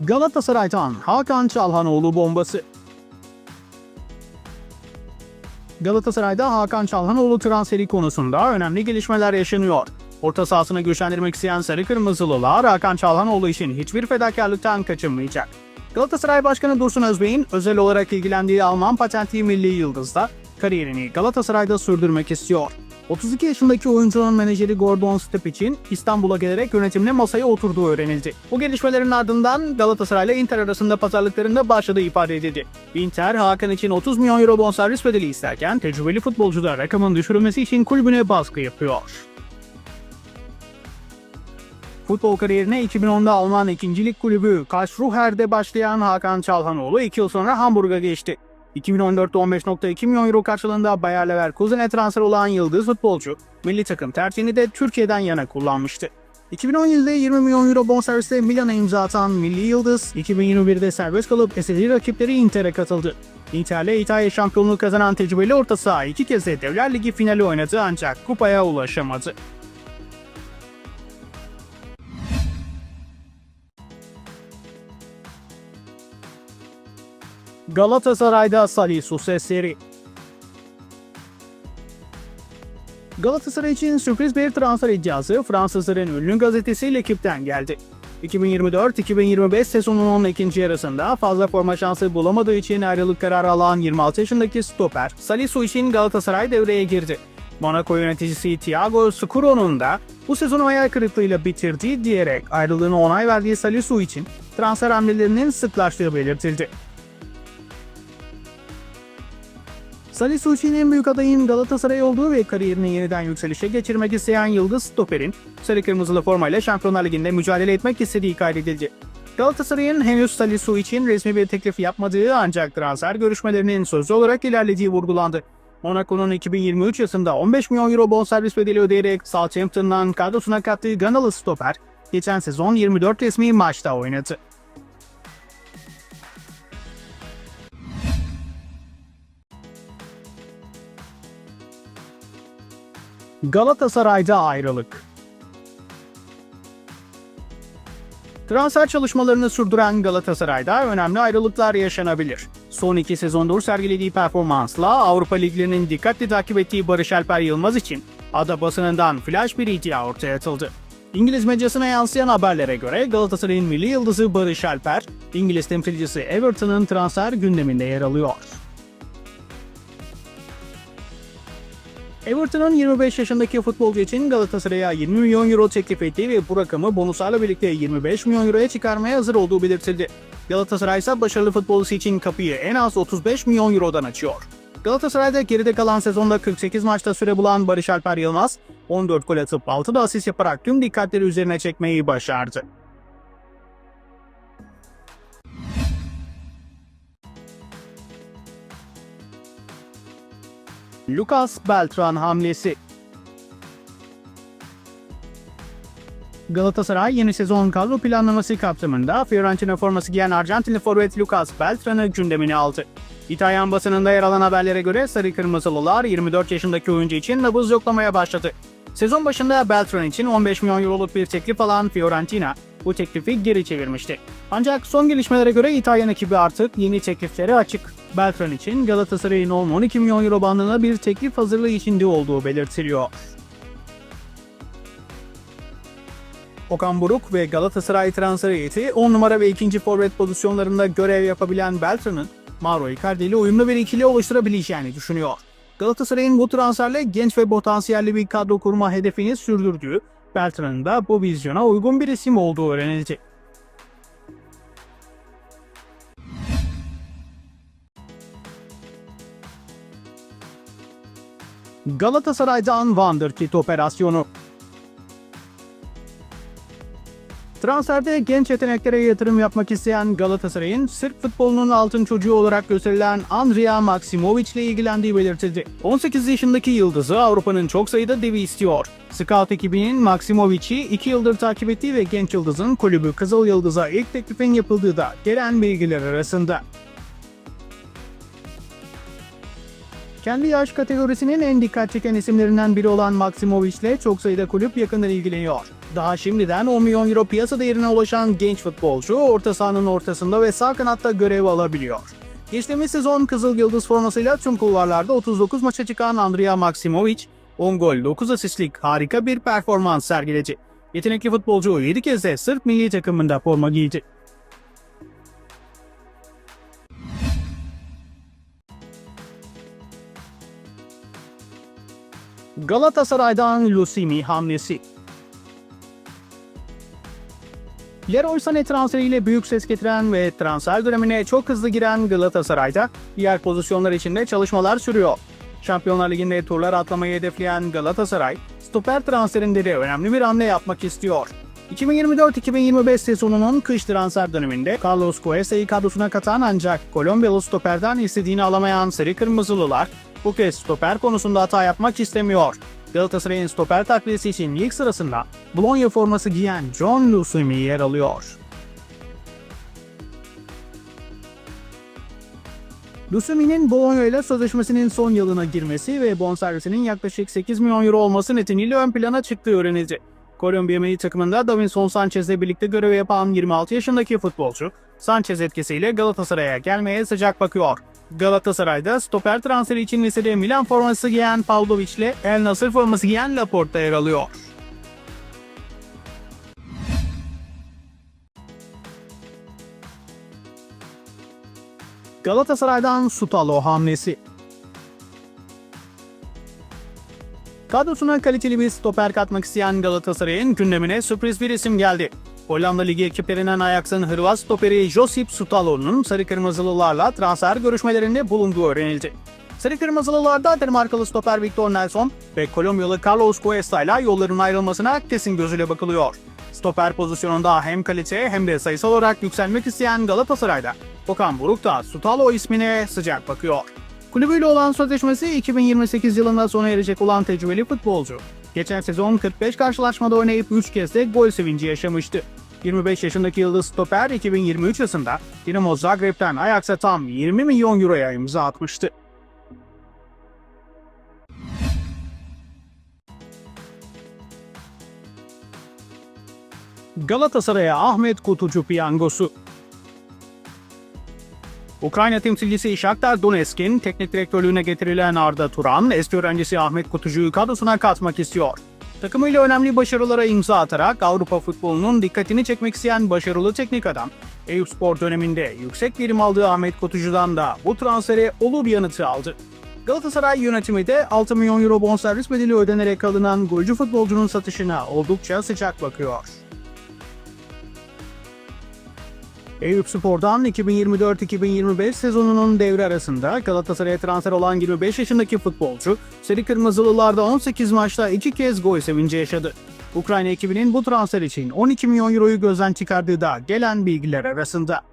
Galatasaray'dan Hakan Çalhanoğlu bombası. Galatasaray'da Hakan Çalhanoğlu transferi konusunda önemli gelişmeler yaşanıyor. Orta sahasını güçlendirmek isteyen Sarı Kırmızılılar Hakan Çalhanoğlu için hiçbir fedakarlıktan kaçınmayacak. Galatasaray Başkanı Dursun Özbey'in özel olarak ilgilendiği Alman patentli milli yıldızda kariyerini Galatasaray'da sürdürmek istiyor. 32 yaşındaki oyuncunun menajeri Gordon Step için İstanbul'a gelerek yönetimle masaya oturduğu öğrenildi. Bu gelişmelerin ardından Galatasaray ile Inter arasında pazarlıklarında başladığı ifade edildi. Inter, Hakan için 30 milyon euro bonservis bedeli isterken tecrübeli futbolcu da rakamın düşürülmesi için kulübüne baskı yapıyor. Futbol kariyerine 2010'da Alman 2. Lig kulübü Karlsruher'de başlayan Hakan Çalhanoğlu 2 yıl sonra Hamburg'a geçti. 2014'te 15.2 milyon euro karşılığında Bayer Leverkusen'e transfer olan yıldız futbolcu, milli takım tercihini de Türkiye'den yana kullanmıştı. 2017'de 20 milyon euro bonservisle Milan'a imza atan milli yıldız, 2021'de serbest kalıp eseri rakipleri Inter'e katıldı. Inter'le İtalya şampiyonluğu kazanan tecrübeli orta saha iki kez de Devler Ligi finali oynadı ancak kupaya ulaşamadı. Galatasaray'da Salisu sesleri. Galatasaray için sürpriz bir transfer iddiası Fransızların ünlü gazetesi L'Equipe'den geldi. 2024-2025 sezonunun ikinci yarısında fazla forma şansı bulamadığı için ayrılık kararı alan 26 yaşındaki stoper Salisu için Galatasaray devreye girdi. Monaco yöneticisi Thiago Scuro'nun da bu sezonu hayal kırıklığıyla bitirdiği diyerek ayrılığına onay verdiği Salisu için transfer hamlelerinin sıklaştığı belirtildi. Salih Suçi'nin en büyük adayın Galatasaray olduğu ve kariyerini yeniden yükselişe geçirmek isteyen Yıldız Stoper'in sarı kırmızılı formayla Şampiyonlar Ligi'nde mücadele etmek istediği kaydedildi. Galatasaray'ın henüz Salih Su için resmi bir teklif yapmadığı ancak transfer görüşmelerinin sözlü olarak ilerlediği vurgulandı. Monaco'nun 2023 yılında 15 milyon euro bonservis bedeli ödeyerek Southampton'dan kadrosuna kattığı Ganalı stoper, geçen sezon 24 resmi maçta oynadı. Galatasaray'da ayrılık. Transfer çalışmalarını sürdüren Galatasaray'da önemli ayrılıklar yaşanabilir. Son iki sezondur sergilediği performansla Avrupa Liglerinin dikkatli takip ettiği Barış Alper Yılmaz için ada basınından flash bir iddia ortaya atıldı. İngiliz medyasına yansıyan haberlere göre Galatasaray'ın milli yıldızı Barış Alper, İngiliz temsilcisi Everton'ın transfer gündeminde yer alıyor. Everton'un 25 yaşındaki futbolcu için Galatasaray'a 20 milyon euro teklif ettiği ve bu rakamı bonuslarla birlikte 25 milyon euroya çıkarmaya hazır olduğu belirtildi. Galatasaray ise başarılı futbolcusu için kapıyı en az 35 milyon eurodan açıyor. Galatasaray'da geride kalan sezonda 48 maçta süre bulan Barış Alper Yılmaz, 14 gol atıp 6 da asist yaparak tüm dikkatleri üzerine çekmeyi başardı. Lucas Beltran hamlesi. Galatasaray yeni sezon kadro planlaması kapsamında Fiorentina forması giyen Arjantinli forvet Lucas Beltran'ı gündemine aldı. İtalyan basınında yer alan haberlere göre Sarı Kırmızılılar 24 yaşındaki oyuncu için nabız yoklamaya başladı. Sezon başında Beltran için 15 milyon euroluk bir teklif alan Fiorentina bu teklifi geri çevirmişti. Ancak son gelişmelere göre İtalyan ekibi artık yeni tekliflere açık. Beltran için Galatasaray'ın 10-12 milyon euro bandına bir teklif hazırlığı içinde olduğu belirtiliyor. Okan Buruk ve Galatasaray transfer heyeti 10 numara ve 2. forvet pozisyonlarında görev yapabilen Beltran'ın Mauro Icardi ile uyumlu bir ikili oluşturabileceğini düşünüyor. Galatasaray'ın bu transferle genç ve potansiyelli bir kadro kurma hedefini sürdürdüğü, Beltran'ın da bu vizyona uygun bir isim olduğu öğrenildi. Galatasaray'dan Wonderkid operasyonu. Transferde genç yeteneklere yatırım yapmak isteyen Galatasaray'ın Sırp futbolunun altın çocuğu olarak gösterilen Andrea Maksimovic ile ilgilendiği belirtildi. 18 yaşındaki yıldızı Avrupa'nın çok sayıda devi istiyor. Scout ekibinin Maksimovic'i 2 yıldır takip ettiği ve genç yıldızın kulübü Kızıl Yıldız'a ilk teklifin yapıldığı da gelen bilgiler arasında. Kendi yaş kategorisinin en dikkat çeken isimlerinden biri olan Maksimovic ile çok sayıda kulüp yakından ilgileniyor. Daha şimdiden 10 milyon euro piyasa değerine ulaşan genç futbolcu orta sahanın ortasında ve sağ kanatta görev alabiliyor. Geçtiğimiz sezon Kızıl Yıldız formasıyla tüm kulvarlarda 39 maça çıkan Andrea Maksimovic, 10 gol 9 asistlik harika bir performans sergiledi. Yetenekli futbolcu 7 kez de Sırp milli takımında forma giydi. Galatasaray'dan Lusimi hamlesi. Leroy Sané transferiyle büyük ses getiren ve transfer dönemine çok hızlı giren Galatasaray'da diğer pozisyonlar için de çalışmalar sürüyor. Şampiyonlar Ligi'nde turlar atlamayı hedefleyen Galatasaray, stoper transferinde de önemli bir hamle yapmak istiyor. 2024-2025 sezonunun kış transfer döneminde Carlos Cuesa'yı kadrosuna katan ancak Kolombiyalı stoperden istediğini alamayan Sarı Kırmızılılar bu kez stoper konusunda hata yapmak istemiyor. Galatasaray'ın stoper takviyesi için ilk sırasında Bologna forması giyen John Lusumi yer alıyor. Lusumi'nin Bologna ile sözleşmesinin son yılına girmesi ve bonservisinin yaklaşık 8 milyon euro olması nedeniyle ön plana çıktığı öğrenildi. Kolombiya milli takımında Davinson Sanchez'le birlikte görev yapan 26 yaşındaki futbolcu, Sanchez etkisiyle Galatasaray'a gelmeye sıcak bakıyor. Galatasaray'da stoper transferi için listede Milan forması giyen Pavlovic ile El Nasır forması giyen Laporta yer alıyor. Galatasaray'dan Sutalo hamlesi. Kadrosuna kaliteli bir stoper katmak isteyen Galatasaray'ın gündemine sürpriz bir isim geldi. Hollanda Ligi ekiplerinden Ajax'ın Hırvat stoperi Josip Sutalo'nun Sarı Kırmızılılarla transfer görüşmelerinde bulunduğu öğrenildi. Sarı Kırmızılılarda Danimarkalı stoper Victor Nelson ve Kolombiyalı Carlos Cuesta ile yolların ayrılmasına kesin gözüyle bakılıyor. Stoper pozisyonunda hem kalite hem de sayısal olarak yükselmek isteyen Galatasaray'da Okan Buruk da Sutalo ismine sıcak bakıyor. Kulübüyle olan sözleşmesi 2028 yılında sona erecek olan tecrübeli futbolcu. Geçen sezon 45 karşılaşmada oynayıp 3 kez de gol sevinci yaşamıştı. 25 yaşındaki yıldız stoper 2023 yılında Dinamo Zagreb'den Ajax'a tam 20 milyon euroya imza atmıştı. Galatasaray'a Ahmet Kutucu piyangosu Ukrayna temsilcisi Shakhtar Donetsk'in teknik direktörlüğüne getirilen Arda Turan, eski öğrencisi Ahmet Kutucu'yu kadrosuna katmak istiyor. Takımıyla önemli başarılara imza atarak Avrupa futbolunun dikkatini çekmek isteyen başarılı teknik adam, Eyüpspor döneminde yüksek verim aldığı Ahmet Kutucu'dan da bu transfere olur yanıtı aldı. Galatasaray yönetimi de 6 milyon euro bonservis bedeli ödenerek alınan golcü futbolcunun satışına oldukça sıcak bakıyor. Eyüpspor'dan 2024-2025 sezonunun devre arasında Galatasaray'a transfer olan 25 yaşındaki futbolcu, Sarı Kırmızılılarda 18 maçta 2 kez gol sevinci yaşadı. Ukrayna ekibinin bu transfer için 12 milyon euroyu gözden çıkardığı da gelen bilgiler arasında.